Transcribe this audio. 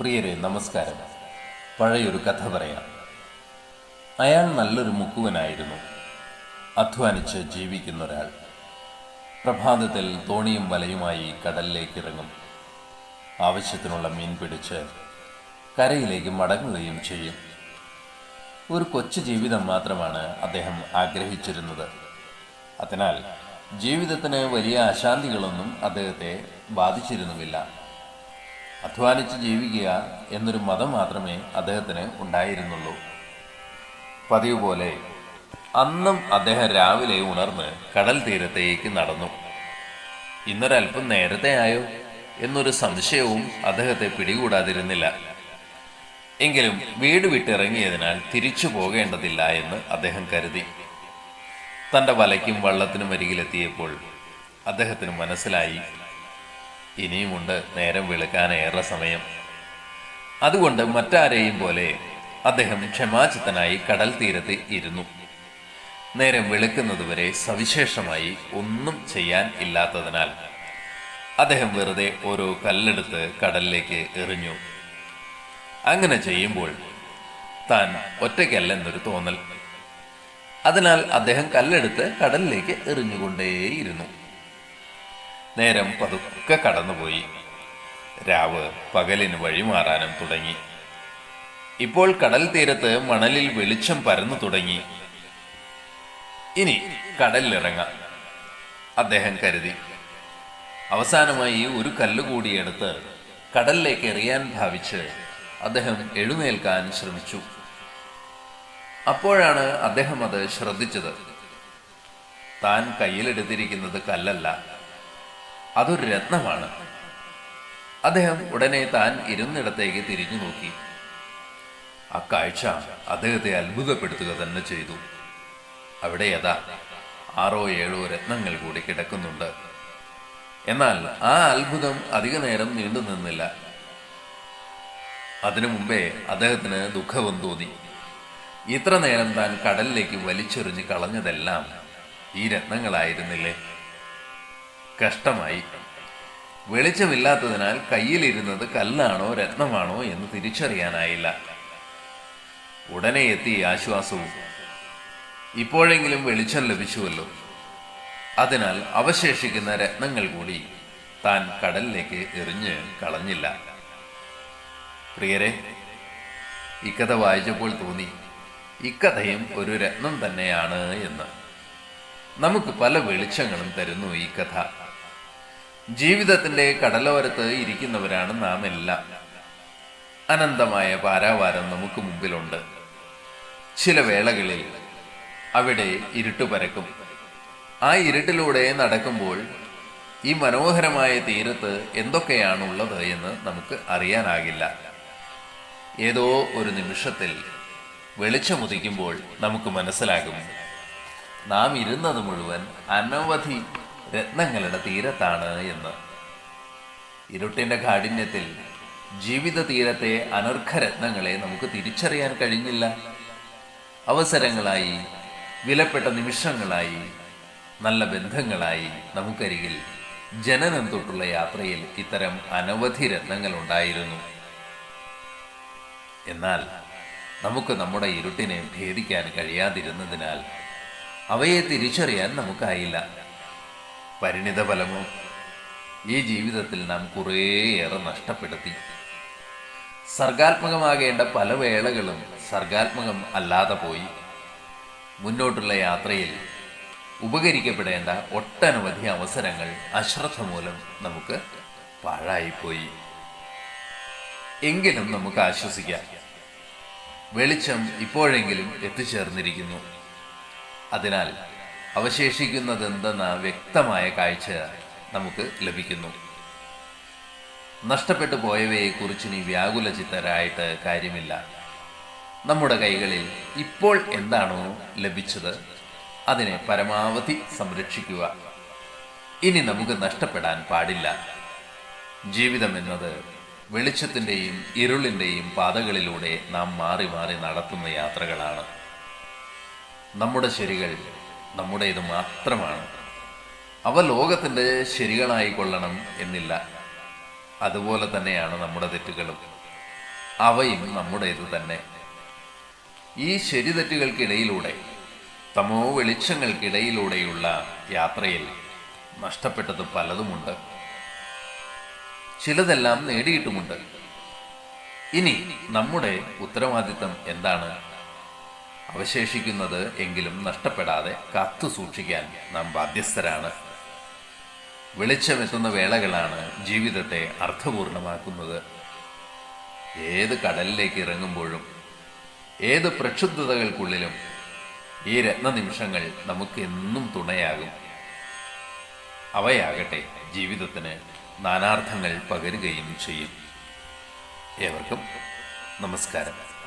പ്രിയരെ നമസ്കാരം. പഴയൊരു കഥ പറയാം. അയാൾ നല്ലൊരു മുക്കുവനായിരുന്നു. അധ്വാനിച്ച് ജീവിക്കുന്ന ഒരാൾ പ്രഭാതത്തിൽ തോണിയും വലയുമായി കടലിലേക്ക് ഇറങ്ങും ആവശ്യത്തിനുള്ള മീൻ പിടിച്ച് കരയിലേക്ക് മടങ്ങുകയും ചെയ്യും. ഒരു കൊച്ചു ജീവിതം മാത്രമാണ് അദ്ദേഹം ആഗ്രഹിച്ചിരുന്നത്. അതിനാൽ ജീവിതത്തിന് വലിയ അശാന്തികളൊന്നും അദ്ദേഹത്തെ ബാധിച്ചിരുന്നുമില്ല. അധ്വാനിച്ച് ജീവിക്കുക എന്നൊരു മതം മാത്രമേ അദ്ദേഹത്തിന് ഉണ്ടായിരുന്നുള്ളൂ. പതിവ് പോലെ അന്നും അദ്ദേഹം രാവിലെ ഉണർന്ന് കടൽ തീരത്തേക്ക് നടന്നു. ഇന്നൊരല്പം നേരത്തെ ആയോ എന്നൊരു സംശയവും അദ്ദേഹത്തെ പിടികൂടാതിരുന്നില്ല. എങ്കിലും വീട് വിട്ടിറങ്ങിയതിനാൽ തിരിച്ചു പോകേണ്ടതില്ല എന്ന് അദ്ദേഹം കരുതി. തന്റെ വലയ്ക്കും വള്ളത്തിനും അരികിലെത്തിയപ്പോൾ അദ്ദേഹത്തിന് മനസ്സിലായി. ഇനിയുമുണ്ട് നേരം വെളുക്കാൻ ഏറെ സമയം. അതുകൊണ്ട് മറ്റാരെയും പോലെ അദ്ദേഹം ക്ഷമാചിത്തനായി കടൽ തീരത്ത് ഇരുന്നു. നേരം വെളുക്കുന്നതുവരെ സവിശേഷമായി ഒന്നും ചെയ്യാൻ ഇല്ലാത്തതിനാൽ അദ്ദേഹം വെറുതെ ഓരോ കല്ലെടുത്ത് കടലിലേക്ക് എറിഞ്ഞു. അങ്ങനെ ചെയ്യുമ്പോൾ താൻ ഒറ്റയ്ക്കല്ലെന്നൊരു തോന്നൽ. അതിനാൽ അദ്ദേഹം കല്ലെടുത്ത് കടലിലേക്ക് എറിഞ്ഞുകൊണ്ടേയിരുന്നു. നേരം പതുക്കെ കടന്നുപോയി. രാവ് പകലിന് വഴിമാറാനും തുടങ്ങി. ഇപ്പോൾ കടൽ തീരത്ത് മണലിൽ വെളിച്ചം പരന്നു തുടങ്ങി. ഇനി കടലിലിറങ്ങാം അദ്ദേഹം കരുതി. അവസാനമായി ഒരു കല്ലുകൂടി എടുത്ത് കടലിലേക്ക് എറിയാൻ ഭാവിച്ച് അദ്ദേഹം എഴുന്നേൽക്കാൻ ശ്രമിച്ചു. അപ്പോഴാണ് അദ്ദേഹം അത് ശ്രദ്ധിച്ചത്. താൻ കയ്യിലെടുത്തിരിക്കുന്നത് കല്ലല്ല. അതൊരു രത്നമാണ്. അദ്ദേഹം ഉടനെ താൻ ഇരുന്നിടത്തേക്ക് തിരിഞ്ഞു നോക്കി. ആ കാഴ്ച അദ്ദേഹത്തെ അത്ഭുതപ്പെടുത്തുക തന്നെ ചെയ്തു. അവിടെ യഥാ ആറോ ഏഴോ രത്നങ്ങൾ കൂടി കിടക്കുന്നുണ്ട്. എന്നാൽ ആ അത്ഭുതം അധിക നേരം നീണ്ടു നിന്നില്ല. അതിനു മുമ്പേ അദ്ദേഹത്തിന് ദുഃഖവും തോന്നി. ഇത്ര നേരം താൻ കടലിലേക്ക് വലിച്ചെറിഞ്ഞ് കളഞ്ഞതെല്ലാം ഈ രത്നങ്ങളായിരുന്നില്ലേ? കഷ്ടമായി. വെളിച്ചമില്ലാത്തതിനാൽ കയ്യിലിരുന്നത് കല്ലാണോ രത്നമാണോ എന്ന് തിരിച്ചറിയാനായില്ല. ഉടനെ എത്തി ആശ്വാസവും. ഇപ്പോഴെങ്കിലും വെളിച്ചം ലഭിച്ചുവല്ലോ. അതിനാൽ അവശേഷിക്കുന്ന രത്നങ്ങൾ കൂടി താൻ കടലിലേക്ക് എറിഞ്ഞ് കളഞ്ഞില്ല. പ്രിയരെ ഇക്കഥ വായിച്ചപ്പോൾ തോന്നി ഇക്കഥയും ഒരു രത്നം തന്നെയാണ് എന്ന്. നമുക്ക് പല വെളിച്ചങ്ങളും തരുന്നു ഈ കഥ. ജീവിതത്തിന്റെ കടലോരത്ത് ഇരിക്കുന്നവരാണ് നാം എല്ലാം. അനന്തമായ പാരാവാരം നമുക്ക് മുമ്പിലുണ്ട്. ചില വേളകളിൽ അവിടെ ഇരുട്ട് പരക്കും. ആ ഇരുട്ടിലൂടെ നടക്കുമ്പോൾ ഈ മനോഹരമായ തീരത്ത് എന്തൊക്കെയാണുള്ളത് എന്ന് നമുക്ക് അറിയാനാകില്ല. ഏതോ ഒരു നിമിഷത്തിൽ വെളിച്ചമുദിക്കുമ്പോൾ നമുക്ക് മനസ്സിലാകും. നാം ഇരുന്നത് മുഴുവൻ അനവധി രത്നങ്ങളുടെ തീരത്താണ് എന്ന്. ഇരുട്ടിന്റെ കാഠിന്യത്തിൽ ജീവിത തീരത്തെ അനർഘ രത്നങ്ങളെ നമുക്ക് തിരിച്ചറിയാൻ കഴിഞ്ഞില്ല. അവസരങ്ങളായി വിലപ്പെട്ട നിമിഷങ്ങളായി നല്ല ബന്ധങ്ങളായി നമുക്കരികിൽ ജനനം തൊട്ടുള്ള യാത്രയിൽ ഇത്തരം അനവധി രത്നങ്ങൾ ഉണ്ടായിരുന്നു എന്നാൽ നമുക്ക് നമ്മുടെ ഇരുട്ടിനെ ഭേദിക്കാൻ കഴിയാതിരുന്നതിനാൽ അവയെ തിരിച്ചറിയാൻ നമുക്കായില്ല. പരിണിത ഫലമോ ഈ ജീവിതത്തിൽ നാം കുറേയേറെ നഷ്ടപ്പെടുത്തി. സർഗാത്മകമാകേണ്ട പല വേളകളും സർഗാത്മകം അല്ലാതെ പോയി. മുന്നോട്ടുള്ള യാത്രയിൽ ഉപകരിക്കപ്പെടേണ്ട ഒട്ടനവധി അവസരങ്ങൾ അശ്രദ്ധ മൂലം നമുക്ക് പാഴായിപ്പോയി. എങ്കിലും നമുക്ക് ആശ്വസിക്കാം. വെളിച്ചം ഇപ്പോഴെങ്കിലും എത്തിച്ചേർന്നിരിക്കുന്നു. അതിനാൽ അവശേഷിക്കുന്നതെന്തെന്ന വ്യക്തമായ കാഴ്ച നമുക്ക് ലഭിക്കുന്നു. നഷ്ടപ്പെട്ടു പോയവയെക്കുറിച്ച് ഇനി വ്യാകുല ചിത്തരായിട്ട് കാര്യമില്ല. നമ്മുടെ കൈകളിൽ ഇപ്പോൾ എന്താണോ ലഭിച്ചത് അതിനെ പരമാവധി സംരക്ഷിക്കുക. ഇനി നമുക്ക് നഷ്ടപ്പെടാൻ പാടില്ല. ജീവിതം എന്നത് വെളിച്ചത്തിന്റെയും ഇരുളിന്റെയും പാതകളിലൂടെ നാം മാറി മാറി നടത്തുന്ന യാത്രകളാണ്. നമ്മുടെ ശരികൾ നമ്മുടേത് മാത്രമാണ്. അവ ലോകത്തിന്റെ ശരികളായിക്കൊള്ളണം എന്നില്ല. അതുപോലെ തന്നെയാണ് നമ്മുടെ തെറ്റുകളും. അവയും നമ്മുടെ ഇത് തന്നെ. ഈ ശരി തെറ്റുകൾക്കിടയിലൂടെ തമോ വെളിച്ചങ്ങൾക്കിടയിലൂടെയുള്ള യാത്രയിൽ നഷ്ടപ്പെട്ടത് പലതുമുണ്ട്. ചിലതെല്ലാം നേടിയിട്ടുമുണ്ട്. ഇനി നമ്മുടെ ഉത്തരവാദിത്തം എന്താണ്? അവശേഷിക്കുന്നത് എങ്കിലും നഷ്ടപ്പെടാതെ കാത്തു സൂക്ഷിക്കാൻ നാം ബാധ്യസ്ഥരാണ്. വെളിച്ചമെത്തുന്ന വേളകളാണ് ജീവിതത്തെ അർത്ഥപൂർണമാക്കുന്നത്. ഏത് കടലിലേക്ക് ഇറങ്ങുമ്പോഴും ഏത് പ്രക്ഷുബ്ധതകൾക്കുള്ളിലും ഈ രത്നനിമിഷങ്ങൾ നമുക്ക് എന്നും തുണയാകും. അവയാകട്ടെ ജീവിതത്തിന് നാനാർത്ഥങ്ങൾ പകരുകയും ചെയ്യും. ഏവർക്കും നമസ്കാരം.